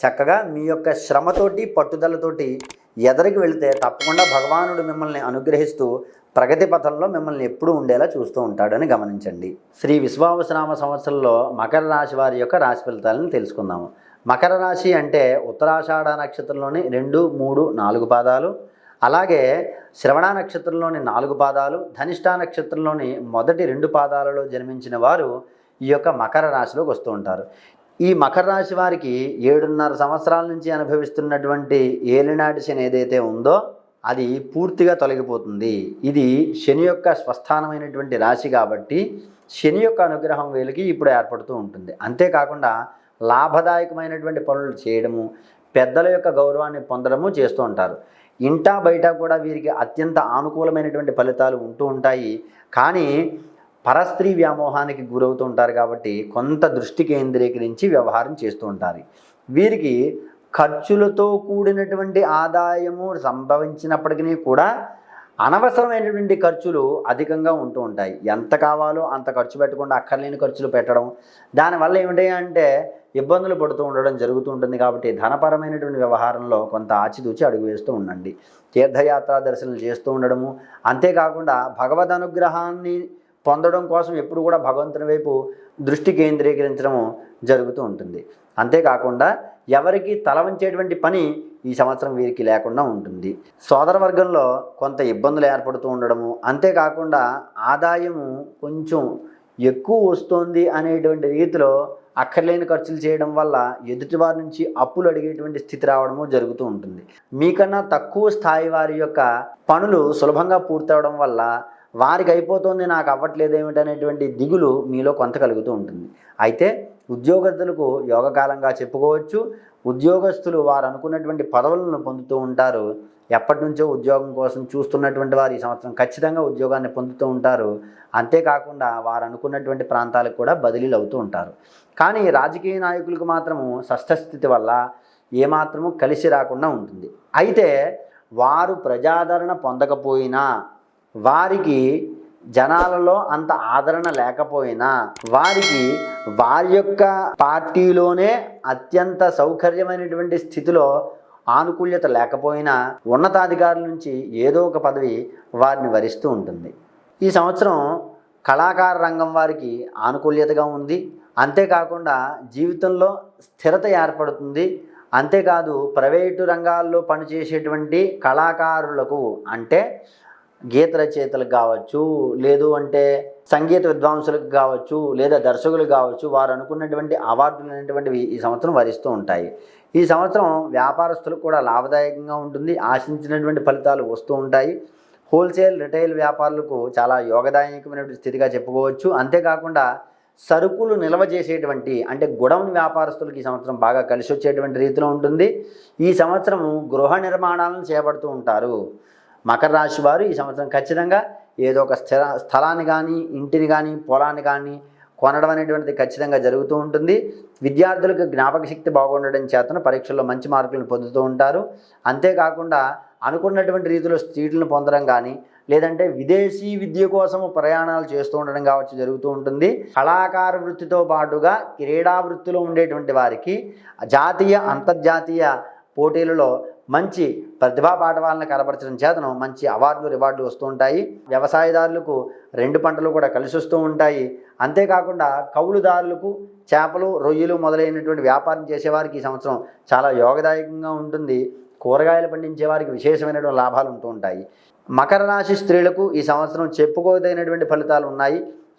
చక్కగా మీ యొక్క శ్రమతోటి పట్టుదలతోటి ఎదరికి వెళితే తప్పకుండా భగవానుడు మిమ్మల్ని అనుగ్రహిస్తూ ప్రగతి పథంలో మిమ్మల్ని ఎప్పుడూ ఉండేలా చూస్తూ ఉంటాడని గమనించండి. శ్రీ విశ్వావసనామ సంవత్సరంలో మకర రాశి వారి యొక్క రాశి ఫలితాలను తెలుసుకుందాము. మకర రాశి అంటే ఉత్తరాషాఢ నక్షత్రంలోని రెండు మూడు నాలుగు పాదాలు అలాగే శ్రవణ నక్షత్రంలోని నాలుగు పాదాలు ధనిష్ట నక్షత్రంలోని మొదటి రెండు పాదాలలో జన్మించిన వారు ఈ యొక్క మకర రాశిలోకి వస్తూ ఉంటారు. ఈ మకర రాశి వారికి ఏడున్నర సంవత్సరాల నుంచి అనుభవిస్తున్నటువంటి ఏలినాటి శని ఏదైతే ఉందో అది పూర్తిగా తొలగిపోతుంది. ఇది శని యొక్క స్వస్థానమైనటువంటి రాశి కాబట్టి శని యొక్క అనుగ్రహం వీళ్ళకి ఇప్పుడు ఏర్పడుతూ ఉంటుంది. అంతేకాకుండా లాభదాయకమైనటువంటి పనులు చేయడము పెద్దల యొక్క గౌరవాన్ని పొందడము చేస్తూ ఉంటారు. ఇంటా బయట కూడా వీరికి అత్యంత అనుకూలమైనటువంటి ఫలితాలు ఉంటూ ఉంటాయి. కానీ పరస్త్రీ వ్యామోహానికి గురవుతూ ఉంటారు కాబట్టి కొంత దృష్టి కేంద్రీకరించి వ్యవహారం చేస్తూ ఉంటారు. వీరికి ఖర్చులతో కూడినటువంటి ఆదాయము సంభవించినప్పటికీ కూడా అనవసరమైనటువంటి ఖర్చులు అధికంగా ఉంటూ ఉంటాయి. ఎంత కావాలో అంత ఖర్చు పెట్టకుండా అక్కర్లేని ఖర్చులు పెట్టడం దానివల్ల ఏమిటి అంటే ఇబ్బందులు పడుతూ ఉండడం జరుగుతూ ఉంటుంది కాబట్టి ధనపరమైనటువంటి వ్యవహారంలో కొంత ఆచితూచి అడుగు వేస్తూ ఉండండి. తీర్థయాత్రా దర్శనం చేస్తూ ఉండడము అంతేకాకుండా భగవద్ అనుగ్రహాన్ని పొందడం కోసం ఎప్పుడు కూడా భగవంతుని వైపు దృష్టి కేంద్రీకరించడము జరుగుతూ ఉంటుంది. అంతేకాకుండా ఎవరికి తల వంచేటువంటి పని ఈ సంవత్సరం వీరికి లేకుండా ఉంటుంది. సోదర వర్గంలో కొంత ఇబ్బందులు ఏర్పడుతూ ఉండడము అంతేకాకుండా ఆదాయము కొంచెం ఎక్కువ వస్తుంది అనేటువంటి రీతిలో అక్కర్లేని ఖర్చులు చేయడం వల్ల ఎదుటివారి నుంచి అప్పులు అడిగేటువంటి స్థితి రావడము జరుగుతూ ఉంటుంది. మీకన్నా తక్కువ స్థాయి వారి యొక్క పనులు సులభంగా పూర్తవడం వల్ల వారికి అయిపోతుంది నాకు అవ్వట్లేదు ఏమిటనేటువంటి దిగులు మీలో కొంత కలుగుతూ ఉంటుంది. అయితే ఉద్యోగస్తులకు యోగకాలంగా చెప్పుకోవచ్చు. ఉద్యోగస్తులు వారు అనుకున్నటువంటి పదవులను పొందుతూ ఉంటారు. ఎప్పటి నుంచో ఉద్యోగం కోసం చూస్తున్నటువంటి వారు ఈ సంవత్సరం ఖచ్చితంగా ఉద్యోగాన్ని పొందుతూ ఉంటారు. అంతేకాకుండా వారు అనుకున్నటువంటి ప్రాంతాలకు కూడా బదిలీలు అవుతూ ఉంటారు. కానీ రాజకీయ నాయకులకు మాత్రము షష్ఠస్థితి వల్ల ఏమాత్రము కలిసి రాకుండా ఉంటుంది. అయితే వారు ప్రజాదరణ పొందకపోయినా వారికి జనాలలో అంత ఆదరణ లేకపోయినా వారికి వారి యొక్క పార్టీలోనే అత్యంత సౌకర్యమైనటువంటి స్థితిలో ఆనుకూల్యత లేకపోయినా ఉన్నతాధికారుల నుంచి ఏదో ఒక పదవి వారిని వరిస్తూ ఉంటుంది. ఈ సంవత్సరం కళాకార రంగం వారికి ఆనుకూల్యతగా ఉంది. అంతేకాకుండా జీవితంలో స్థిరత ఏర్పడుతుంది. అంతేకాదు ప్రైవేటు రంగాల్లో పనిచేసేటువంటి కళాకారులకు అంటే గీత రచయితలకు కావచ్చు లేదు అంటే సంగీత విద్వాంసులకు కావచ్చు లేదా దర్శకులకు కావచ్చు వారు అనుకున్నటువంటి అవార్డులు అనేటువంటివి ఈ సంవత్సరం వరిస్తూ ఉంటాయి. ఈ సంవత్సరం వ్యాపారస్తులకు కూడా లాభదాయకంగా ఉంటుంది. ఆశించినటువంటి ఫలితాలు వస్తూ ఉంటాయి. హోల్సేల్ రిటైల్ వ్యాపారులకు చాలా యోగదాయకమైనటువంటి స్థితిగా చెప్పుకోవచ్చు. అంతేకాకుండా సరుకులు నిల్వ చేసేటువంటి అంటే గుడౌన్ వ్యాపారస్తులకు ఈ సంవత్సరం బాగా కలిసి వచ్చేటువంటి రీతిలో ఉంటుంది. ఈ సంవత్సరం గృహ నిర్మాణాలను చేపడుతూ ఉంటారు. మకర రాశి వారు ఈ సంవత్సరం ఖచ్చితంగా ఏదో ఒక స్థిర స్థలాన్ని కానీ ఇంటిని కానీ పొలాన్ని కానీ కొనడం అనేటువంటిది ఖచ్చితంగా జరుగుతూ ఉంటుంది. విద్యార్థులకు జ్ఞాపక శక్తి బాగుండడం చేతను పరీక్షల్లో మంచి మార్కులను పొందుతూ ఉంటారు. అంతేకాకుండా అనుకున్నటువంటి రీతిలో సీట్లను పొందడం కానీ లేదంటే విదేశీ విద్య కోసం ప్రయాణాలు చేస్తూ ఉండడం కావచ్చు జరుగుతూ ఉంటుంది. కళాకార వృత్తితో పాటుగా క్రీడా వృత్తిలో ఉండేటువంటి వారికి జాతీయ అంతర్జాతీయ పోటీలలో మంచి ప్రతిభా పాఠవాలను కనబరచడం చేతను మంచి అవార్డులు రివార్డులు వస్తూ ఉంటాయి. వ్యవసాయదారులకు రెండు పంటలు కూడా కలిసి వస్తూ ఉంటాయి. అంతేకాకుండా కౌలుదారులకు చేపలు రొయ్యలు మొదలైనటువంటి వ్యాపారం చేసేవారికి ఈ సంవత్సరం చాలా యోగదాయకంగా ఉంటుంది. కూరగాయలు పండించే వారికి విశేషమైనటువంటి లాభాలు ఉంటూ ఉంటాయి. మకర రాశి స్త్రీలకు ఈ సంవత్సరం చెప్పుకోదగినటువంటి ఫలితాలు ఉన్నాయి.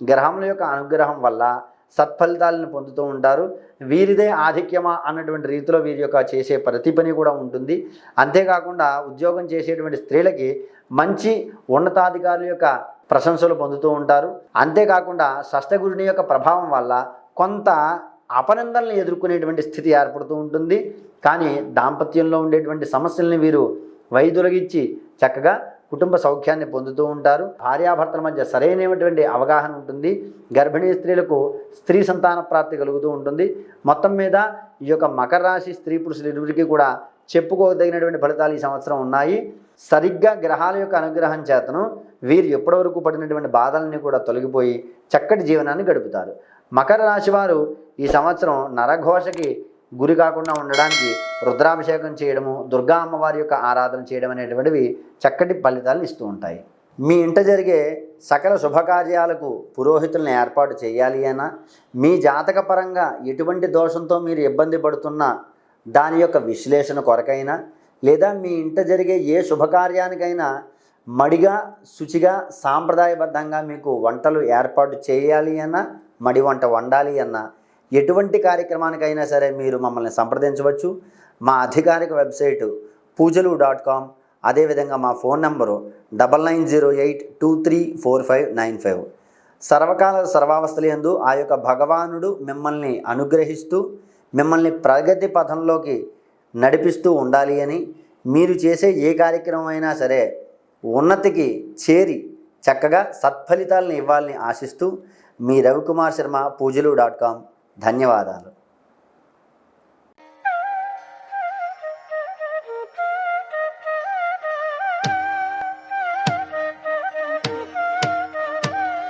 గ్రహముల యొక్క అనుగ్రహం వల్ల సత్ఫలితాలను పొందుతూ ఉంటారు. వీరిదే ఆధిక్యమా అన్నటువంటి రీతిలో వీరి యొక్క చేసే ప్రతి పని కూడా ఉంటుంది. అంతేకాకుండా ఉద్యోగం చేసేటువంటి స్త్రీలకి మంచి ఉన్నతాధికారుల యొక్క ప్రశంసలు పొందుతూ ఉంటారు. అంతేకాకుండా షష్టగురుని యొక్క ప్రభావం వల్ల కొంత అపనందనలు ఎదుర్కొనేటువంటి స్థితి ఏర్పడుతూ ఉంటుంది. కానీ దాంపత్యంలో ఉండేటువంటి సమస్యల్ని వీరు వైదొలగించి చక్కగా కుటుంబ సౌఖ్యాన్ని పొందుతూ ఉంటారు. భార్యాభర్తల మధ్య సరైనటువంటి అవగాహన ఉంటుంది. గర్భిణీ స్త్రీలకు స్త్రీ సంతాన ప్రాప్తి కలుగుతూ ఉంటుంది. మొత్తం మీద ఈ యొక్క మకర రాశి స్త్రీ పురుషులు ఇరువురికి కూడా చెప్పుకోదగినటువంటి ఫలితాలు ఈ సంవత్సరం ఉన్నాయి. సరిగ్గా గ్రహాల యొక్క అనుగ్రహం చేతను వీరు ఎప్పటివరకు పడినటువంటి బాధలన్నీ కూడా తొలగిపోయి చక్కటి జీవనాన్ని గడుపుతారు. మకర రాశి వారు ఈ సంవత్సరం నరఘోషకి గురి కాకుండా ఉండడానికి రుద్రాభిషేకం చేయడము దుర్గా అమ్మవారి యొక్క ఆరాధన చేయడం అనేటువంటివి చక్కటి ఫలితాలను ఇస్తూ ఉంటాయి. మీ ఇంట జరిగే సకల శుభకార్యాలకు పురోహితులను ఏర్పాటు చేయాలి అన్నా మీ జాతక పరంగా ఎటువంటి దోషంతో మీరు ఇబ్బంది పడుతున్నా దాని యొక్క విశ్లేషణ కొరకైనా లేదా మీ ఇంట జరిగే ఏ శుభకార్యానికైనా మడిగా శుచిగా సాంప్రదాయబద్ధంగా మీకు వంటలు ఏర్పాటు చేయాలి అన్నా మడి వంట వండాలి అన్నా ఎటువంటి కార్యక్రమానికైనా సరే మీరు మమ్మల్ని సంప్రదించవచ్చు. మా అధికారిక వెబ్సైటు పూజలు డాట్ కామ్ అదేవిధంగా మా phone number double nine zero eight two three four five nine five. సర్వకాల సర్వావస్థలందు యందు ఆ యొక్క భగవానుడు మిమ్మల్ని అనుగ్రహిస్తూ మిమ్మల్ని ప్రగతి పథంలోకి నడిపిస్తూ ఉండాలి అని మీరు చేసే ఏ కార్యక్రమం అయినా సరే ఉన్నతికి చేరి చక్కగా సత్ఫలితాలను ఇవ్వాలని ఆశిస్తూ మీ రవికుమార్ శర్మ పూజలు డాట్ కామ్ ధన్యవాదాలు.